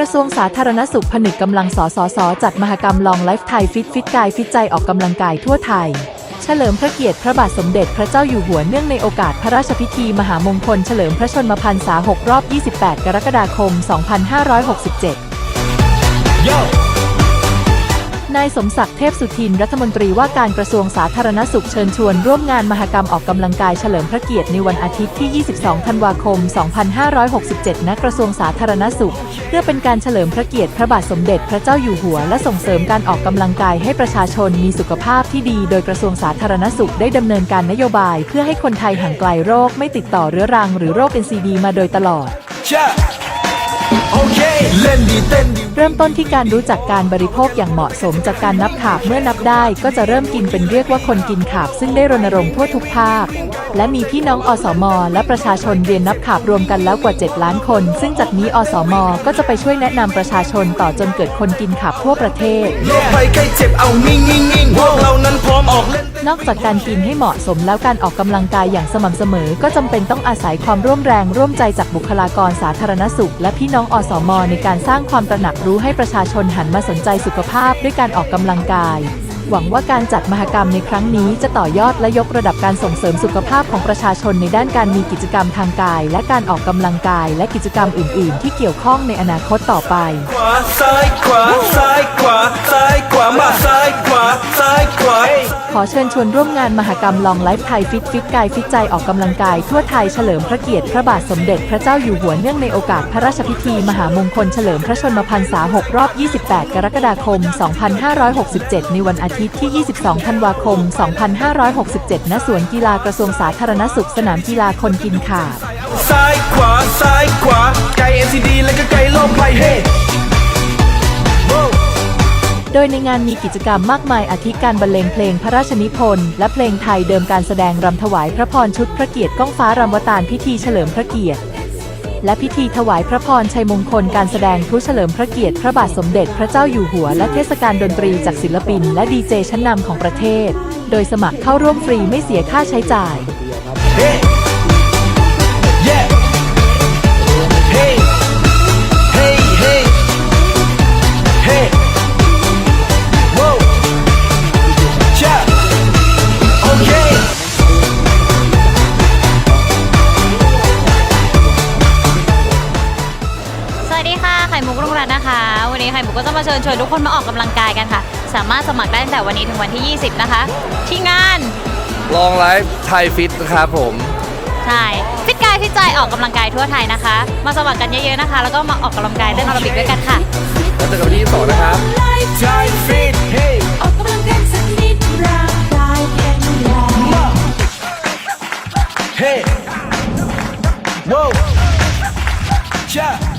กระทรวงสาธารณสุขผนึกกำลังสสสจัดมหกรรมลองไลฟ์ไทยฟิตฟิตกายฟิตใจออกกำลังกายทั่วไทย เฉลิมพระเกียรติพระบาทสมเด็จพระเจ้าอยู่หัวเนื่องในโอกาสพระราชพิธีมหามงคลเฉลิมพระชนมพรรษา 6 รอบ 28 กรกฎาคม 2567 Yo! นายสมศักดิ์เทพสุทินรัฐมนตรีว่าการกระทรวงสาธารณสุขเชิญชวนร่วมงานมหกรรมออกกำลังกายเฉลิมพระเกียรติในวันอาทิตย์ที่ 22 ธันวาคม 2567 ณ กระทรวงสาธารณสุข เพื่อเป็นการเฉลิมพระเกียรติพระบาทสมเด็จพระเจ้าอยู่หัว และส่งเสริมการออกกำลังกายให้ประชาชนมีสุขภาพที่ดี โดยกระทรวงสาธารณสุขได้ดำเนินการนโยบาย เพื่อให้คนไทยห่างไกลโรคไม่ติดต่อเรื้อรัง หรือโรค NCD มาโดยตลอด Yeah! Okay! เล่นดีเต้นดีเริ่มต้นที่การรู้จักการบริโภคอย่างเหมาะสมจากการนับขาบเมื่อนับได้ ก็จะเริ่มกินเป็นเรียกว่าคนกินขาบ ซึ่งได้รณรงค์ทั่วทุกภาค และมีพี่น้องอสม และประชาชนเรียนนับขาบรวมกันแล้วกว่า 7 ล้านคน ซึ่งจากนี้อสม ก็จะไปช่วยแนะนำประชาชนต่อจนเกิดคนกินขาบทั่วประเทศ โรคภัยไข้เจ็บเอานิ่งนิ่งนิ่งพวกเรานั้นพร้อมออกเล่น นอกจากการกินให้เหมาะสมแล้วการออกกำลังกายอย่างสม่ำเสมอ ก็จำเป็นต้องอาศัยความร่วมแรงร่วมใจจากบุคลากรสาธารณสุข และพี่น้องอสมในการสร้างความตระหนักรู้ให้ประชาชนหันมาสนใจสุขภาพด้วยการออกกำลังกาย หวังว่าการจัดมหกรรมในครั้งนี้จะต่อยอดและยกระดับการส่งเสริมสุขภาพของประชาชนในด้านการมีกิจกรรมทางกาย และการออกกำลังกาย และกิจกรรมอื่น ๆ ที่เกี่ยวข้องในอนาคตต่อไป อเชิญชวนร่วมงานมหกรรมลองไลฟ์ไทยฟิตฟิตกายฟิตใจออกกำลังกายทั่วไทยเฉลิมพระเกียรติพระบาทสมเด็จพระเจ้าอยู่หัวเนื่องในโอกาสพระราชพิธี มหามงคลเฉลิมพระชนมพรรษา 6 รอบ 28 กรกฎาคม 2567 ในวันอาทิตย์ที่ 22 ธันวาคม 2567 ณ สวนกีฬากระทรวงสาธารณสุขสนามกีฬาคนกินขาบซ้ายขวาซ้ายขวาไกล NCD และก็ไกลโลกภัยเฮ ดยในงานมีกิจกรรมมากมายอาทิการบรรเลงเพลงพระราชนิพนธ์และเพลงไทยเดิมการแสดงรำถวายพระพรชุดพระเกียรติก้องฟ้ารำวตารพิธีเฉลิมพระเกียรติ และพิธีถวายพระพรชัยมงคลการแสดงพลุเฉลิมพระเกียรติพระบาทสมเด็จพระเจ้าอยู่หัว และเทศกาลดนตรีจากศิลปิน และดีเจชั้นนำของประเทศ โดยสมัครเข้าร่วมฟรีไม่เสียค่าใช้จ่าย นนี้ไข่มุกก็จะมาเชิญชวนทุกคนมาออกกำลังกายกันค่ะ สามารถสมัครได้ตั้งแต่วันนี้ถึงวันที่ 20 นะคะ ที่งาน ลองไลฟ์ไทยฟิตนะครับผม ใช่ฟิตกายฟิตใจออกกำลังกายทั่วไทยนะคะ มาสมัครกันเยอะๆนะคะ แล้วก็มาออกกำลังกายเล่นแอโรบิกด้วยกันค่ะ แล้วเจอกันวันที่22นะครับ Time Fit เฮ้ออกกำลังกายสักนิดร่างกายแข็งแรง Hey! Whoa! Yeah!